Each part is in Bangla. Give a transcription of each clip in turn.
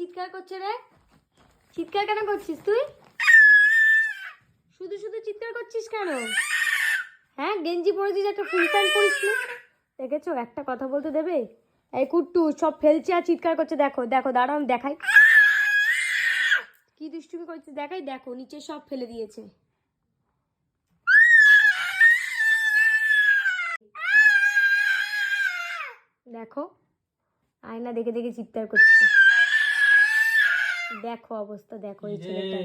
চিৎকার করছে রে। চিৎকার কেন করছিস তুই? শুধু শুধু চিৎকার করছিস কেন? হ্যাঁ গেঞ্জি পরেছিস, একটা ফুল প্যান্ট পরিস না? দেখেছ, একটা কথা বলতে দেবে? এই কুট্টু, সব ফেলছে আর চিৎকার করছে, দেখো দেখো, দাঁড়াও দেখাই। কি দুষ্টুমি করছে, দেখাই, দেখো, নিচে সব ফেলে দিয়েছে। দেখো, আয়না দেখে দেখে চিৎকার করছে। দেখো অবস্থা দেখো এই ছেলেটা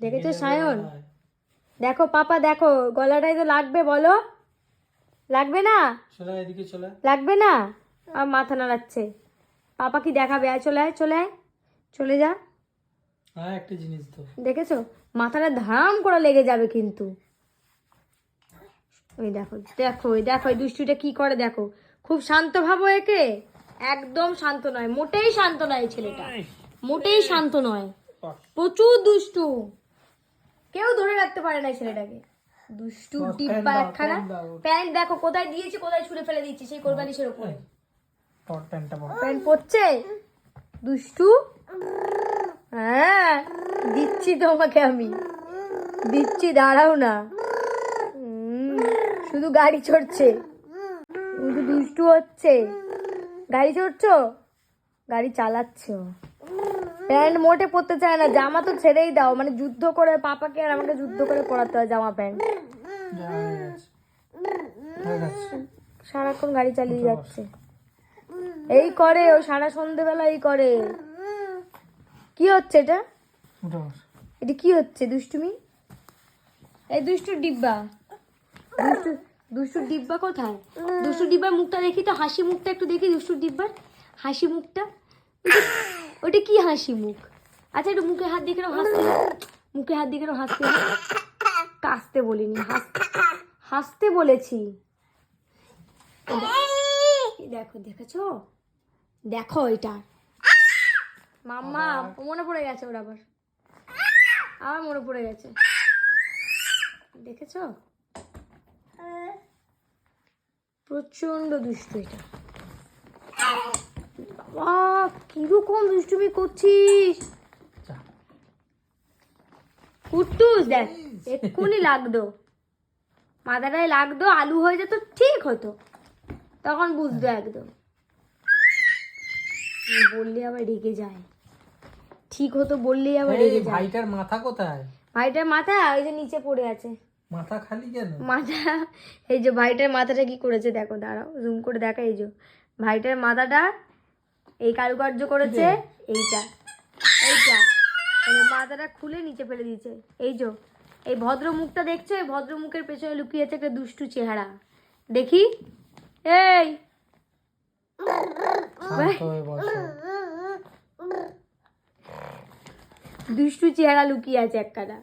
দেখেছ সায়ন? দেখো পাপা দেখো গলাটাই তো লাগবে বলো। লাগবে না? চলে এদিকে চলে লাগবে না? আর মাথা নাড়াচ্ছে। পাপা কি দেখাবে? আয় চলে আয় চলে আয়। চলে যা। আর একটা জিনিস তো। দেখেছ? মাথাটা ধাম করে লেগে যাবে কিন্তু। ওই দেখো দেখো ওই দেখো এই দুষ্টুটা কি করে দেখো। খুব শান্ত ভাবো একে। একদম শান্ত নয় মোটেই শান্ত নয় এই ছেলেটা। মোটেই শান্ত নয়। প্রচুর দুষ্টু। কেউ ধরে রাখতে পারে না ছেলেটাকে। দুষ্টু ডিব্বা একখানা। প্যান্ট দেখো কোথায় দিয়েছে কোথায় ছুঁড়ে ফেলে দিচ্ছে সেই কোরবানিশের উপরে তোর প্যান্ট পরছে দুষ্টু? হ্যাঁ দিচ্ছি তোমাকে আমি। দিচ্ছি দাঁড়াও না। শুধু গাড়ি চড়ছে। দুষ্টু হচ্ছে? গাড়ি চড়ছো? গাড়ি চালাচ্ছে। প্যান্ট মোটে পরতে চায় না জামা তো ছেড়েই দাও। মানে যুদ্ধ করে পাপাকে আর আমাকে যুদ্ধ করে পরাতে হয় জামা প্যান্ট। সারাক্ষণ গাড়ি চালিয়ে যাচ্ছে। এই করে ও সারা সন্ধেবেলা এই করে। কি হচ্ছে এটা? এটা কি হচ্ছে দুষ্টুমি? এই দুষ্টুর ডিব্বা। দুষ্টু দুষ্টুর ডিব্বা কোথায়? দুষ্টুর ডিব্বার মুখটা দেখি তো হাসি মুখটা একটু দেখি দুষ্টুর ডিব্বার। হাসি মুখটা। ওটা- কি হাসি মুখ? আচ্ছা একটু মুখে হাত দিয়ে কেন হাসতে মুখে হাত দিয়ে কেন হাসতে কাশতে বলিনি হাসতে হাসতে বলেছি। দেখো দেখেছ? দেখো এটা মাম্মা মনে পড়ে গেছে ওর আবার। আবার মনে পড়ে গেছে। দেখেছ? প্রচণ্ড দুষ্টু এটা। বাবা কীরকম দুষ্টুমি করছিস? যা। কুট্টুস দেখ এক্ষুনি লাগতো। মাথাটায় লাগতো আলু হয়ে যেত ঠিক হতো। তখন বুঝতো একদম। বললে আবার রেগে যায়। ঠিক হতো বললেই আবার রেগে যায়। ভাইটার মাথা কোথায়? ভাইটার মাথা ওই যে নিচে পড়ে আছে। মাথা খালি কেন? মাথা এই যে ভাইটার মাথাটা কি করেছে দেখো দাঁড়াও জুম করে দেখা এই যে। ভাইটার মাথাটা এই কারুকার্য করেছে? এইটা। এইটা। মানে মাথাটা খুলে নিচে ফেলে দিয়েছে। এই যে এই ভদ্র মুখটা দেখছ? এই ভদ্র মুখের পেছনে লুকিয়েছে একটা দুষ্টু চেহারা। দেখি। এই! দুষ্টু চেহারা লুকিয়ে আছে একখানা।